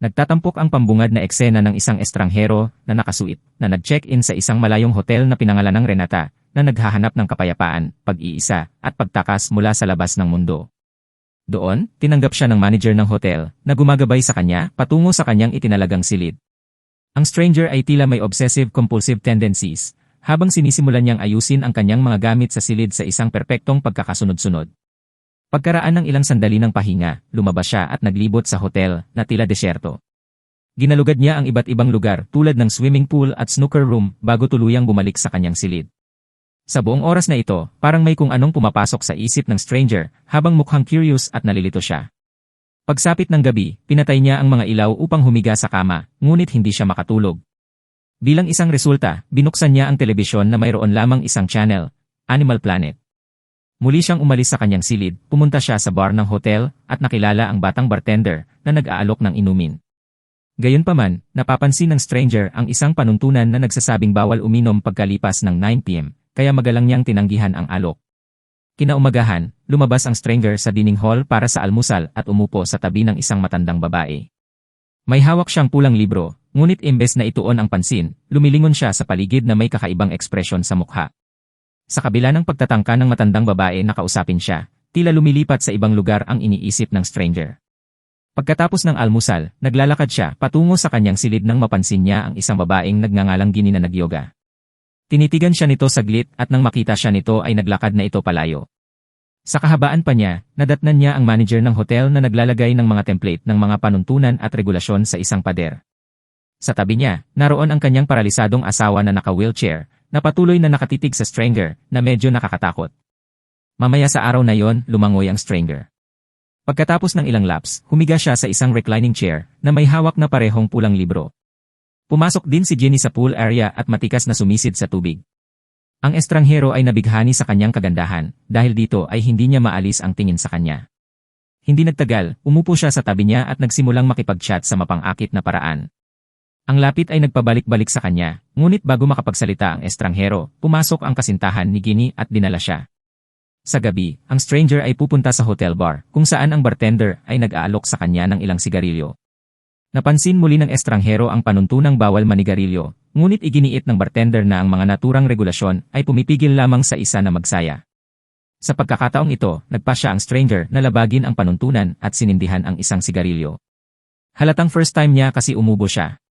Nagtatampok ang pambungad na eksena ng isang estranghero na nakasuit na nag-check-in sa isang malayong hotel na pinangalan ng Renata na naghahanap ng kapayapaan, pag-iisa, at pagtakas mula sa labas ng mundo. Doon, tinanggap siya ng manager ng hotel na gumagabay sa kanya patungo sa kanyang itinalagang silid. Ang stranger ay tila may obsessive-compulsive tendencies habang sinisimulan niyang ayusin ang kanyang mga gamit sa silid sa isang perpektong pagkakasunod-sunod. Pagkaraan ng ilang sandali ng pahinga, lumabas siya at naglibot sa hotel na tila desyerto. Ginalugad niya ang iba't ibang lugar tulad ng swimming pool at snooker room bago tuluyang bumalik sa kanyang silid. Sa buong oras na ito, parang may kung anong pumapasok sa isip ng stranger habang mukhang curious at nalilito siya. Pagsapit ng gabi, pinatay niya ang mga ilaw upang humiga sa kama, ngunit hindi siya makatulog. Bilang isang resulta, binuksan niya ang telebisyon na mayroon lamang isang channel, Animal Planet. Muli siyang umalis sa kanyang silid, pumunta siya sa bar ng hotel at nakilala ang batang bartender na nag-aalok ng inumin. Gayunpaman, napapansin ng stranger ang isang panuntunan na nagsasabing bawal uminom pagkalipas ng 9pm, kaya magalang niyang tinanggihan ang alok. Kinaumagahan, lumabas ang stranger sa dining hall para sa almusal at umupo sa tabi ng isang matandang babae. May hawak siyang pulang libro, ngunit imbes na ituon ang pansin, lumilingon siya sa paligid na may kakaibang ekspresyon sa mukha. Sa kabila ng pagtatangka ng matandang babae na kausapin siya, tila lumilipat sa ibang lugar ang iniisip ng stranger. Pagkatapos ng almusal, naglalakad siya patungo sa kanyang silid nang mapansin niya ang isang babaeng nagngangalang Gini na nagyoga. Tinitigan siya nito saglit at nang makita siya nito ay naglakad na ito palayo. Sa kahabaan pa niya, nadatnan niya ang manager ng hotel na naglalagay ng mga template ng mga panuntunan at regulasyon sa isang pader. Sa tabi niya, naroon ang kanyang paralisadong asawa na naka-wheelchair, na patuloy na nakatitig sa stranger na medyo nakakatakot. Mamaya sa araw na yon, lumangoy ang stranger. Pagkatapos ng ilang laps, humiga siya sa isang reclining chair na may hawak na parehong pulang libro. Pumasok din si Jenny sa pool area at matikas na sumisid sa tubig. Ang estranghero ay nabighani sa kanyang kagandahan dahil dito ay hindi niya maalis ang tingin sa kanya. Hindi nagtagal, umupo siya sa tabi niya at nagsimulang makipag-chat sa mapangakit na paraan. Ang lapit ay nagpabalik-balik sa kanya, ngunit bago makapagsalita ang estranghero, pumasok ang kasintahan ni Gini at dinala siya. Sa gabi, ang stranger ay pupunta sa hotel bar, kung saan ang bartender ay nag-aalok sa kanya ng ilang sigarilyo. Napansin muli ng estranghero ang panuntunang bawal manigarilyo, ngunit iginiit ng bartender na ang mga naturang regulasyon ay pumipigil lamang sa isa na magsaya. Sa pagkakataong ito, nagpa siya ang stranger na labagin ang panuntunan at sinindihan ang isang sigarilyo. Halatang first time niya kasi umubo siya,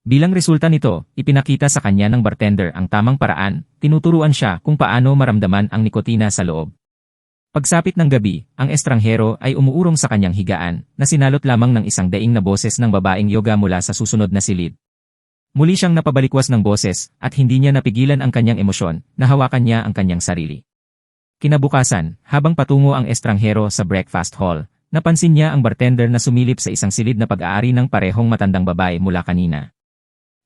Bilang resulta nito, ipinakita sa kanya ng bartender ang tamang paraan, tinuturuan siya kung paano maramdaman ang nikotina sa loob. Pagsapit ng gabi, ang estranghero ay umuurong sa kanyang higaan, na sinalot lamang ng isang daing na boses ng babaeng yoga mula sa susunod na silid. Muli siyang napabalikwas ng boses, at hindi niya napigilan ang kanyang emosyon, na hawakan niya ang kanyang sarili. Kinabukasan, habang patungo ang estranghero sa breakfast hall, napansin niya ang bartender na sumilip sa isang silid na pag-aari ng parehong matandang babae mula kanina.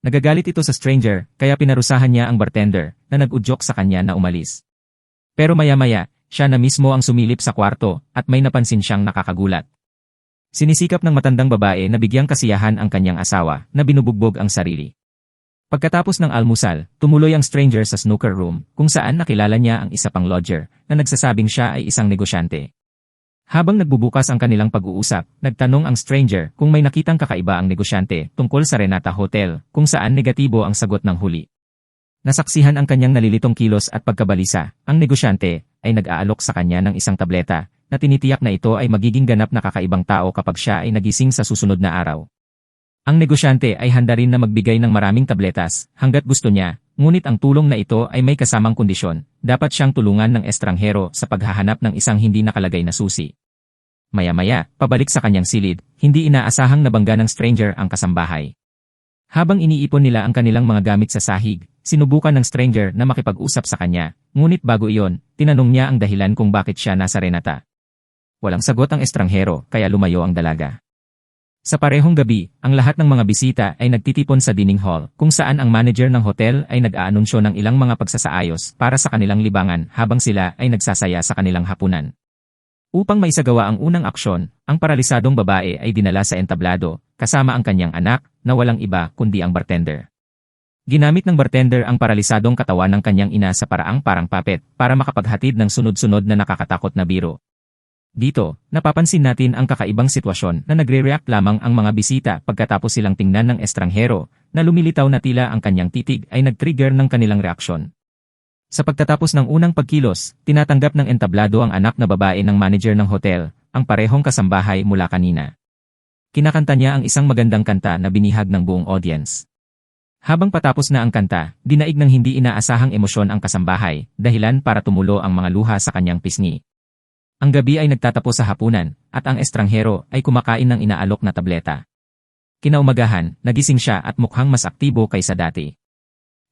Nagagalit ito sa stranger, kaya pinarusahan niya ang bartender, na nag-udyok sa kanya na umalis. Pero maya-maya, siya na mismo ang sumilip sa kwarto, at may napansin siyang nakakagulat. Sinisikap ng matandang babae na bigyang kasiyahan ang kanyang asawa, na binubugbog ang sarili. Pagkatapos ng almusal, tumuloy ang stranger sa snooker room, kung saan nakilala niya ang isa pang lodger, na nagsasabing siya ay isang negosyante. Habang nagbubukas ang kanilang pag-uusap, nagtanong ang stranger kung may nakitang kakaiba ang negosyante tungkol sa Renata Hotel, kung saan negatibo ang sagot ng huli. Nasaksihan ang kanyang nalilitong kilos at pagkabalisa, ang negosyante ay nag-aalok sa kanya ng isang tableta na tinitiyak na ito ay magiging ganap na kakaibang tao kapag siya ay nagising sa susunod na araw. Ang negosyante ay handa rin na magbigay ng maraming tabletas hanggat gusto niya, ngunit ang tulong na ito ay may kasamang kondisyon, dapat siyang tulungan ng estranghero sa paghahanap ng isang hindi nakalagay na susi. Maya-maya, pabalik sa kanyang silid, hindi inaasahang nabangga ng stranger ang kasambahay. Habang iniipon nila ang kanilang mga gamit sa sahig, sinubukan ng stranger na makipag-usap sa kanya, ngunit bago iyon, tinanong niya ang dahilan kung bakit siya nasa Renata. Walang sagot ang estranghero, kaya lumayo ang dalaga. Sa parehong gabi, ang lahat ng mga bisita ay nagtitipon sa dining hall, kung saan ang manager ng hotel ay nag-aanunsyo ng ilang mga pagsasaayos para sa kanilang libangan habang sila ay nagsasaya sa kanilang hapunan. Upang maisagawa ang unang aksyon, ang paralisadong babae ay dinala sa entablado, kasama ang kanyang anak, na walang iba kundi ang bartender. Ginamit ng bartender ang paralisadong katawan ng kanyang ina sa paraang parang papet para makapaghatid ng sunod-sunod na nakakatakot na biro. Dito, napapansin natin ang kakaibang sitwasyon na nagre-react lamang ang mga bisita pagkatapos silang tingnan ng estranghero na lumilitaw na tila ang kanyang titig ay nag-trigger ng kanilang reaksyon. Sa pagtatapos ng unang pagkilos, tinatanggap ng entablado ang anak na babae ng manager ng hotel, ang parehong kasambahay mula kanina. Kinakanta niya ang isang magandang kanta na binihag ng buong audience. Habang patapos na ang kanta, dinaig ng hindi inaasahang emosyon ang kasambahay, dahilan para tumulo ang mga luha sa kanyang pisngi. Ang gabi ay nagtatapos sa hapunan, at ang estranghero ay kumakain ng inaalok na tableta. Kinaumagahan, nagising siya at mukhang mas aktibo kaysa dati.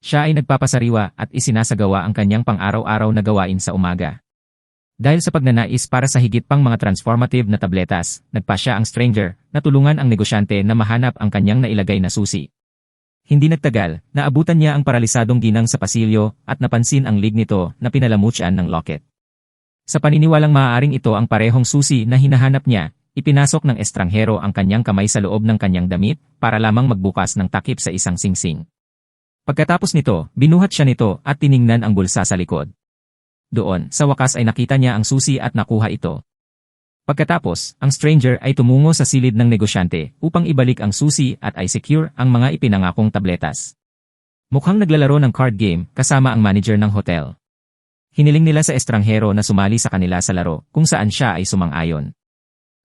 Siya ay nagpapasariwa at isinasagawa ang kanyang pang-araw-araw na gawain sa umaga. Dahil sa pagnanais para sa higit pang mga transformative na tabletas, nagpa siya ang stranger na tulungan ang negosyante na mahanap ang kanyang nailagay na susi. Hindi nagtagal, naabutan niya ang paralisadong ginang sa pasilyo at napansin ang lig nito na pinalamutsyan ng locket. Sa paniniwalang maaaring ito ang parehong susi na hinahanap niya, ipinasok ng estranghero ang kanyang kamay sa loob ng kanyang damit para lamang magbukas ng takip sa isang singsing. Pagkatapos nito, binuhat siya nito at tiningnan ang bulsa sa likod. Doon, sa wakas ay nakita niya ang susi at nakuha ito. Pagkatapos, ang stranger ay tumungo sa silid ng negosyante upang ibalik ang susi at ay secure ang mga ipinangakong tabletas. Mukhang naglalaro ng card game kasama ang manager ng hotel. Hiniling nila sa estranghero na sumali sa kanila sa laro kung saan siya ay sumang-ayon.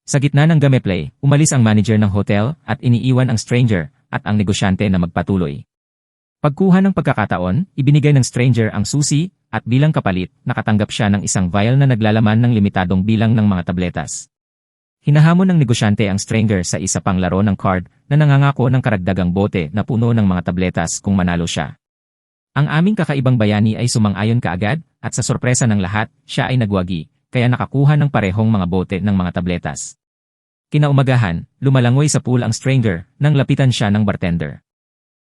Sa gitna ng gameplay, umalis ang manager ng hotel at iniiwan ang stranger at ang negosyante na magpatuloy. Pagkuha ng pagkakataon, ibinigay ng stranger ang susi at bilang kapalit, nakatanggap siya ng isang vial na naglalaman ng limitadong bilang ng mga tabletas. Hinahamon ng negosyante ang stranger sa isa pang laro ng card na nangangako ng karagdagang bote na puno ng mga tabletas kung manalo siya. Ang aming kakaibang bayani ay sumang-ayon kaagad at sa sorpresa ng lahat, siya ay nagwagi, kaya nakakuha ng parehong mga bote ng mga tabletas. Kinaumagahan, lumalangoy sa pool ang stranger, nang lapitan siya ng bartender.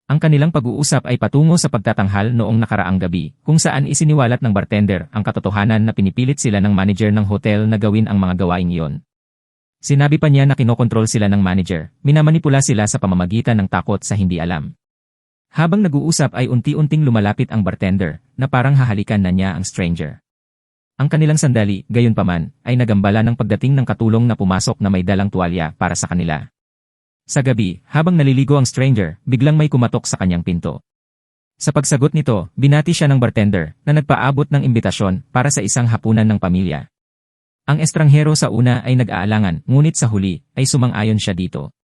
Ang kanilang pag-uusap ay patungo sa pagtatanghal noong nakaraang gabi, kung saan isiniwalat ng bartender ang katotohanan na pinipilit sila ng manager ng hotel na gawin ang mga gawaing iyon. Sinabi pa niya na kinokontrol sila ng manager, minamanipula sila sa pamamagitan ng takot sa hindi alam. Habang nag-uusap ay unti-unting lumalapit ang bartender, na parang hahalikan na niya ang stranger. Ang kanilang sandali, gayon paman, ay nagambala ng pagdating ng katulong na pumasok na may dalang tuwalya para sa kanila. Sa gabi, habang naliligo ang stranger, biglang may kumatok sa kanyang pinto. Sa pagsagot nito, binati siya ng bartender na nagpaabot ng imbitasyon para sa isang hapunan ng pamilya. Ang estranghero sa una ay nag-aalangan, ngunit sa huli, ay sumang-ayon siya dito.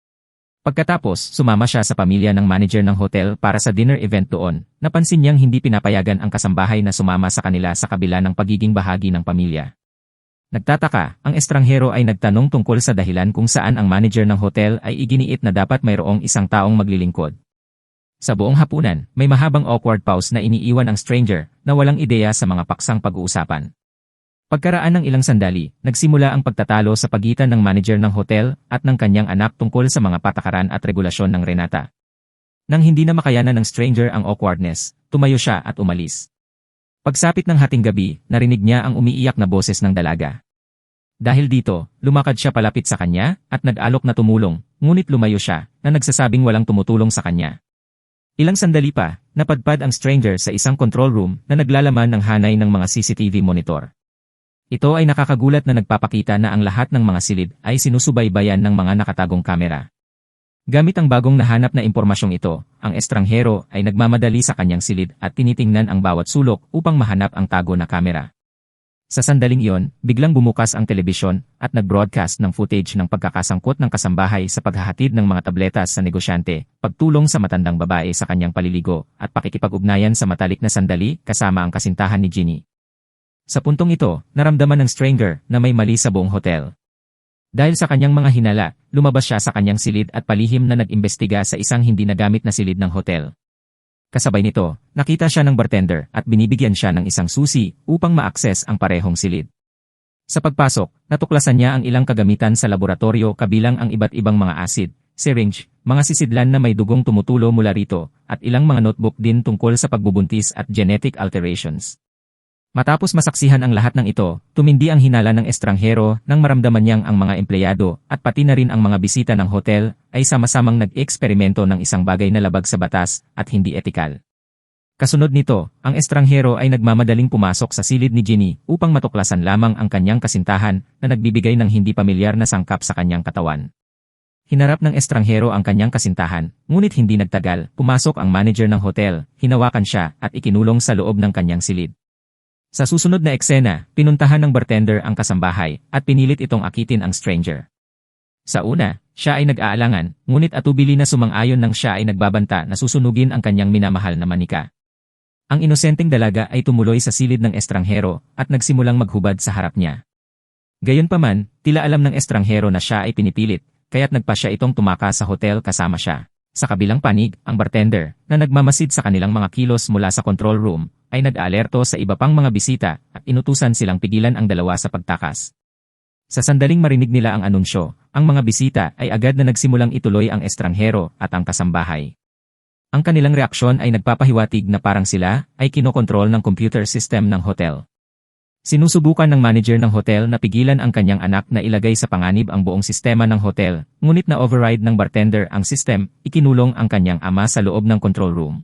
Pagkatapos, sumama siya sa pamilya ng manager ng hotel para sa dinner event doon. Napansin niyang hindi pinapayagan ang kasambahay na sumama sa kanila sa kabila ng pagiging bahagi ng pamilya. Nagtataka, ang estranghero ay nagtanong tungkol sa dahilan kung saan ang manager ng hotel ay iginiit na dapat mayroong isang taong maglilingkod. Sa buong hapunan, may mahabang awkward pause na iniiwan ang stranger na walang ideya sa mga paksang pag-uusapan. Pagkaraan ng ilang sandali, nagsimula ang pagtatalo sa pagitan ng manager ng hotel at ng kanyang anak tungkol sa mga patakaran at regulasyon ng Renata. Nang hindi na makayanan ng stranger ang awkwardness, tumayo siya at umalis. Pagsapit ng hating gabi, narinig niya ang umiiyak na boses ng dalaga. Dahil dito, lumakad siya palapit sa kanya at nag-alok na tumulong, ngunit lumayo siya na nagsasabing walang tumutulong sa kanya. Ilang sandali pa, napadpad ang stranger sa isang control room na naglalaman ng hanay ng mga CCTV monitor. Ito ay nakakagulat na nagpapakita na ang lahat ng mga silid ay sinusubaybayan ng mga nakatagong kamera. Gamit ang bagong nahanap na impormasyong ito, ang estranghero ay nagmamadali sa kanyang silid at tinitingnan ang bawat sulok upang mahanap ang tago na kamera. Sa sandaling iyon, biglang bumukas ang telebisyon at nag-broadcast ng footage ng pagkakasangkot ng kasambahay sa paghahatid ng mga tabletas sa negosyante, pagtulong sa matandang babae sa kanyang paliligo, at pakikipag-ugnayan sa matalik na sandali kasama ang kasintahan ni Ginny. Sa puntong ito, naramdaman ng stranger na may mali sa buong hotel. Dahil sa kanyang mga hinala, lumabas siya sa kanyang silid at palihim na nag-imbestiga sa isang hindi nagamit na silid ng hotel. Kasabay nito, nakita siya ng bartender at binibigyan siya ng isang susi upang ma-access ang parehong silid. Sa pagpasok, natuklasan niya ang ilang kagamitan sa laboratorio kabilang ang iba't ibang mga acid, syringe, mga sisidlan na may dugong tumutulo mula rito, at ilang mga notebook din tungkol sa pagbubuntis at genetic alterations. Matapos masaksihan ang lahat ng ito, tumindi ang hinala ng estranghero nang maramdaman niyang ang mga empleyado at pati na rin ang mga bisita ng hotel ay sama-samang nag-eksperimento ng isang bagay na labag sa batas at hindi etikal. Kasunod nito, ang estranghero ay nagmamadaling pumasok sa silid ni Ginny upang matuklasan lamang ang kanyang kasintahan na nagbibigay ng hindi pamilyar na sangkap sa kanyang katawan. Hinarap ng estranghero ang kanyang kasintahan, ngunit hindi nagtagal, pumasok ang manager ng hotel, hinawakan siya at ikinulong sa loob ng kanyang silid. Sa susunod na eksena, pinuntahan ng bartender ang kasambahay at pinilit itong akitin ang stranger. Sa una, siya ay nag-aalangan, ngunit atubili na sumang-ayon nang siya ay nagbabanta na susunugin ang kanyang minamahal na manika. Ang inosenteng dalaga ay tumuloy sa silid ng estranghero at nagsimulang maghubad sa harap niya. Gayunpaman, tila alam ng estranghero na siya ay pinipilit, kaya't nagpa siya itong tumaka sa hotel kasama siya. Sa kabilang panig, ang bartender, na nagmamasid sa kanilang mga kilos mula sa control room, ay nag-alerto sa iba pang mga bisita at inutusan silang pigilan ang dalawa sa pagtakas. Sa sandaling marinig nila ang anunsyo, ang mga bisita ay agad na nagsimulang ituloy ang estranghero at ang kasambahay. Ang kanilang reaksyon ay nagpapahiwatig na parang sila ay kinokontrol ng computer system ng hotel. Sinusubukan ng manager ng hotel na pigilan ang kanyang anak na ilagay sa panganib ang buong sistema ng hotel, ngunit na override ng bartender ang system, ikinulong ang kanyang ama sa loob ng control room.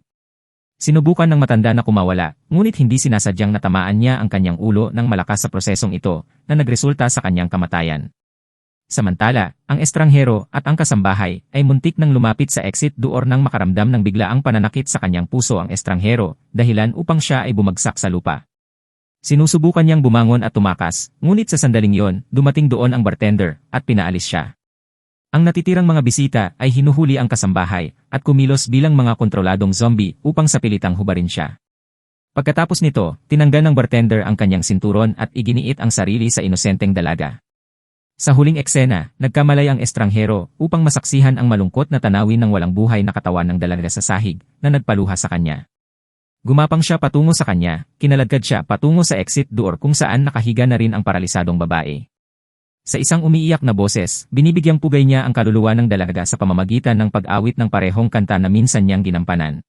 Sinubukan ng matanda na kumawala, ngunit hindi sinasadyang natamaan niya ang kanyang ulo ng malakas sa prosesong ito na nagresulta sa kanyang kamatayan. Samantala, ang estranghero at ang kasambahay ay muntik nang lumapit sa exit door nang makaramdam ng biglaang pananakit sa kanyang puso ang estranghero, dahilan upang siya ay bumagsak sa lupa. Sinusubukan niyang bumangon at tumakas, ngunit sa sandaling yon, dumating doon ang bartender at pinaalis siya. Ang natitirang mga bisita ay hinuhuli ang kasambahay at kumilos bilang mga kontroladong zombie upang sapilitang hubarin siya. Pagkatapos nito, tinanggal ng bartender ang kanyang sinturon at iginiit ang sarili sa inosenteng dalaga. Sa huling eksena, nagkamalay ang estranghero upang masaksihan ang malungkot na tanawin ng walang buhay na katawan ng dalaga sa sahig na nagpaluha sa kanya. Gumapang siya patungo sa kanya, kinaladkad siya patungo sa exit door kung saan nakahiga na rin ang paralisadong babae. Sa isang umiiyak na boses, binibigyang pugay niya ang kaluluwa ng dalaga sa pamamagitan ng pag-awit ng parehong kanta na minsan niyang ginampanan.